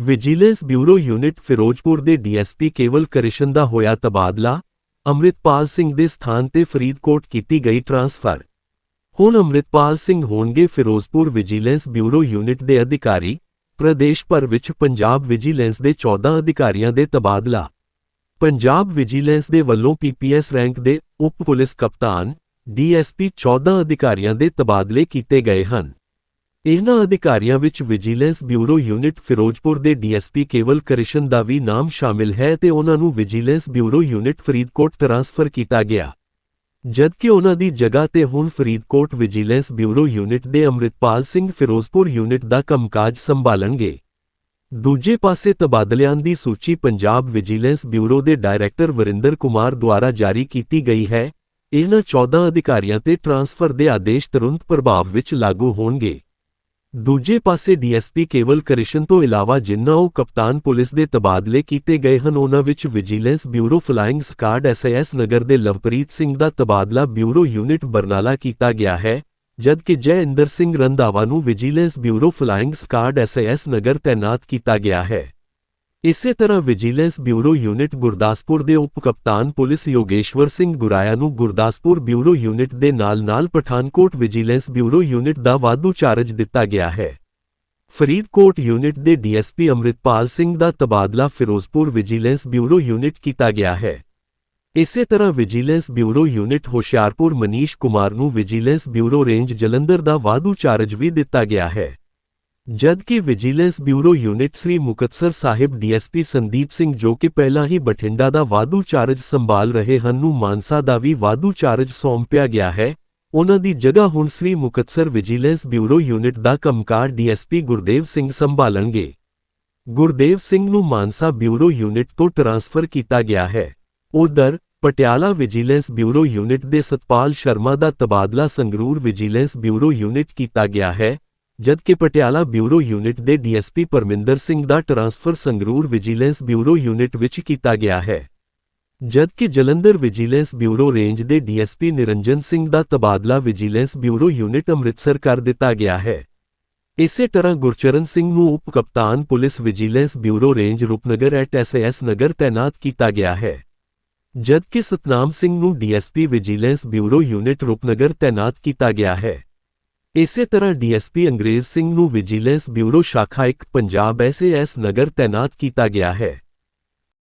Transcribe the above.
Vigilance bureau unit Firozpur ਦੇ DSP ਕੇਵਲ ਕ੍ਰਿਸ਼ਨ ਦਾ ਹੋਇਆ ਤਬਾਦਲਾ। ਅੰਮ੍ਰਿਤਪਾਲ ਸਿੰਘ ਦੇ ਸਥਾਨ ਤੇ ਫਰੀਦਕੋਟ ਕੀਤੀ ਗਈ ਟ੍ਰਾਂਸਫਰ। ਹੁਣ ਅੰਮ੍ਰਿਤਪਾਲ ਸਿੰਘ ਹੋਣਗੇ ਫਿਰੋਜ਼ਪੁਰ ਵਿਜੀਲੈਂਸ ਬਿਊਰੋ ਯੂਨਿਟ ਦੇ ਅਧਿਕਾਰੀ। ਪ੍ਰਦੇਸ਼ ਭਰ ਵਿੱਚ ਪੰਜਾਬ ਵਿਜੀਲੈਂਸ ਦੇ 14 ਅਧਿਕਾਰੀਆਂ ਦੇ ਤਬਾਦਲਾ। ਪੰਜਾਬ ਵਿਜੀਲੈਂਸ ਦੇ ਵੱਲੋਂ ਪੀਪੀਐਸ ਰੈਂਕ ਦੇ ਉਪ ਪੁਲਿਸ ਕਪਤਾਨ, ਡੀਐਸਪੀ 14 ਅਧਿਕਾਰੀਆਂ ਦੇ ਤਬਾਦਲੇ ਕੀਤੇ ਗਏ ਹਨ। ਇਹਨਾਂ ਅਧਿਕਾਰੀਆਂ ਵਿੱਚ ਵਿਜੀਲੈਂਸ ਬਿਊਰੋ ਯੂਨਿਟ ਫਿਰੋਜ਼ਪੁਰ ਦੇ ਡੀਐਸਪੀ ਕੇਵਲ ਕ੍ਰਿਸ਼ਨ ਦਾ ਵੀ ਨਾਮ ਸ਼ਾਮਿਲ ਹੈ ਤੇ ਉਹਨਾਂ ਨੂੰ vigilance bureau unit Faridkot transfer ਕੀਤਾ ਗਿਆ। ਜਦਕਿ ਉਹਨਾਂ ਦੀ ਜਗ੍ਹਾ ਤੇ ਹੁਣ ਫਰੀਦਕੋਟ ਵਿਜੀਲੈਂਸ ਬਿਊਰੋ ਯੂਨਿਟ ਦੇ ਅੰਮ੍ਰਿਤਪਾਲ ਸਿੰਘ ਫਿਰੋਜ਼ਪੁਰ ਯੂਨਿਟ ਦਾ ਕੰਮਕਾਜ ਸੰਭਾਲਣਗੇ। ਦੂਜੇ ਪਾਸੇ ਤਬਾਦਲਿਆਂ ਦੀ ਸੂਚੀ ਪੰਜਾਬ ਵਿਜੀਲੈਂਸ ਬਿਊਰੋ ਦੇ ਡਾਇਰੈਕਟਰ ਵਰਿੰਦਰ ਕੁਮਾਰ ਦੁਆਰਾ ਜਾਰੀ ਕੀਤੀ ਗਈ ਹੈ। ਇਹਨਾਂ 14 ਅਧਿਕਾਰੀਆਂ ਤੇ ਟ੍ਰਾਂਸਫਰ ਦੇ ਆਦੇਸ਼ ਤੁਰੰਤ ਪ੍ਰਭਾਵ ਵਿੱਚ ਲਾਗੂ ਹੋਣਗੇ। ਦੂਜੇ ਪਾਸੇ ਡੀਐਸਪੀ ਕੇਵਲ ਕ੍ਰਿਸ਼ਨ ਤੋਂ ਇਲਾਵਾ ਜਿਨ੍ਹਾਂ ਉਹ ਕਪਤਾਨ ਪੁਲਿਸ ਦੇ ਤਬਾਦਲੇ ਕੀਤੇ ਗਏ ਹਨ, ਉਹਨਾਂ ਵਿੱਚ vigilance bureau flying squad SIS Nagar ਦੇ ਲਵਪ੍ਰੀਤ ਸਿੰਘ ਦਾ ਤਬਾਦਲਾ ਬਿਊਰੋ ਯੂਨਿਟ ਬਰਨਾਲਾ ਕੀਤਾ ਗਿਆ ਹੈ। ਜਦਕਿ ਜੈ ਇੰਦਰ ਸਿੰਘ ਰੰਧਾਵਾ ਨੂੰ vigilance bureau flying squad SIS Nagar ਤੈਨਾਤ ਕੀਤਾ ਗਿਆ ਹੈ। ਇਸੇ ਤਰ੍ਹਾਂ ਵਿਜੀਲੈਂਸ ਬਿਊਰੋ ਯੂਨਿਟ ਗੁਰਦਾਸਪੁਰ ਦੇ ਉਪ ਕਪਤਾਨ ਪੁਲਿਸ ਯੋਗੇਸ਼ਵਰ ਸਿੰਘ ਗੁਰਾਇਆ ਨੂੰ ਗੁਰਦਾਸਪੁਰ ਬਿਊਰੋ ਯੂਨਿਟ ਦੇ ਨਾਲ-ਨਾਲ ਪਠਾਨਕੋਟ ਵਿਜੀਲੈਂਸ ਬਿਊਰੋ ਯੂਨਿਟ ਦਾ ਵਾਧੂ ਚਾਰਜ ਦਿੱਤਾ ਗਿਆ ਹੈ। ਫਰੀਦਕੋਟ ਯੂਨਿਟ ਦੇ ਡੀਐਸਪੀ ਅੰਮ੍ਰਿਤਪਾਲ ਸਿੰਘ ਦਾ ਤਬਾਦਲਾ ਫਿਰੋਜ਼ਪੁਰ ਵਿਜੀਲੈਂਸ ਬਿਊਰੋ ਯੂਨਿਟ ਕੀਤਾ ਗਿਆ ਹੈ। ਇਸੇ ਤਰ੍ਹਾਂ vigilance bureau unit Hoshiarpur Manish Kumar ਨੂੰ ਵਿਜੀਲੈਂਸ ਬਿਊਰੋ ਰੇਂਜ ਜਲੰਧਰ ਦਾ ਵਾਧੂ ਚਾਰਜ ਵੀ ਦਿੱਤਾ ਗਿਆ ਹੈ। ਜਦਕਿ vigilance bureau unit Sri Muktsar Sahib DSP Sandeep Singh ਜੋ ਕਿ ਪਹਿਲਾਂ ਹੀ ਬਠਿੰਡਾ ਦਾ ਵਾਧੂ ਚਾਰਜ ਸੰਭਾਲ ਰਹੇ ਹਨ ਨੂੰ ਮਾਨਸਾ ਦਾ ਵੀ ਵਾਧੂ ਚਾਰਜ ਸੌਂਪਿਆ ਗਿਆ ਹੈ, ਉਹਨਾਂ ਦੀ ਜਗ੍ਹਾ ਹੁਣ Sri Muktsar vigilance bureau unit ਦਾ ਕੰਮਕਾਰ ਡੀਐਸਪੀ ਗੁਰਦੇਵ ਸਿੰਘ ਸੰਭਾਲਣਗੇ। ਗੁਰਦੇਵ ਸਿੰਘ ਨੂੰ ਮਾਨਸਾ ਬਿਊਰੋ ਯੂਨਿਟ ਤੋਂ ਟਰਾਂਸਫਰ ਕੀਤਾ ਗਿਆ ਹੈ। ਉਧਰ, ਪਟਿਆਲਾ ਵਿਜੀਲੈਂਸ ਬਿਊਰੋ ਯੂਨਿਟ ਦੇ ਸਤਪਾਲ ਸ਼ਰਮਾ ਦਾ ਤਬਾਦਲਾ ਸੰਗਰੂਰ ਵਿਜੀਲੈਂਸ ਬਿਊਰੋ ਯੂਨਿਟ ਕੀਤਾ ਗਿਆ ਹੈ, ਜਦਕਿ ਪਟਿਆਲਾ ਬਿਊਰੋ ਯੂਨਿਟ ਦੇ ਡੀਐਸਪੀ ਪਰਮਿੰਦਰ ਸਿੰਘ ਦਾ transfer Sangrur vigilance bureau unit ਵਿੱਚ ਕੀਤਾ ਗਿਆ ਹੈ। ਜਦਕਿ ਜਲੰਧਰ ਵਿਜੀਲੈਂਸ ਬਿਊਰੋ ਰੇਂਜ ਦੇ ਡੀਐਸਪੀ ਨਿਰੰਜਨ ਸਿੰਘ ਦਾ ਤਬਾਦਲਾ ਵਿਜੀਲੈਂਸ ਬਿਊਰੋ ਯੂਨਿਟ ਅੰਮ੍ਰਿਤਸਰ ਕਰ ਦਿੱਤਾ ਗਿਆ ਹੈ। ਇਸੇ ਤਰ੍ਹਾਂ ਗੁਰਚਰਨ ਸਿੰਘ ਨੂੰ ਉਪ ਕਪਤਾਨ police vigilance bureau range Rupnagar at SS Nagar ਤਾਇਨਾਤ ਕੀਤਾ ਗਿਆ ਹੈ। ਜਦਕਿ ਸਤਨਾਮ ਸਿੰਘ ਨੂੰ DSP vigilance bureau unit Rupnagar ਤੈਨਾਤ ਕੀਤਾ ਗਿਆ ਹੈ ਇਸੇ ਤਰ੍ਹਾਂ ਡੀਐਸਪੀ ਅੰਗਰੇਜ਼ ਸਿੰਘ ਨੂੰ ਵਿਜੀਲੈਂਸ ਬਿਊਰੋ ਸ਼ਾਖਾ 1 ਪੰਜਾਬ ਐਸਏਐਸ ਨਗਰ ਤੈਨਾਤ ਕੀਤਾ ਗਿਆ ਹੈ